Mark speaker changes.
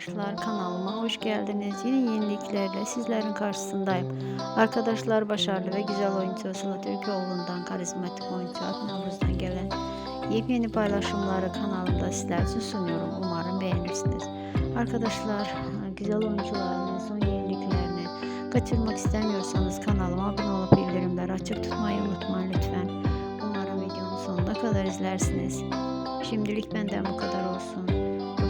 Speaker 1: Arkadaşlar kanalıma hoş geldiniz. Yeni yeniliklerle sizlerin karşısındayım. Arkadaşlar başarılı ve güzel oyuncu Sıla Türkoğlu'ndan karizmatik oyuncu Adnan gelen yepyeni paylaşımları kanalımda sizler için sunuyorum. Umarım beğenirsiniz. Arkadaşlar güzel oyuncuların son yeniliklerini kaçırmak istemiyorsanız kanalıma abone olup bildirimleri açık tutmayı unutmayın lütfen. Umarım videonun sonuna kadar izlersiniz. Şimdilik benden bu kadar olsun.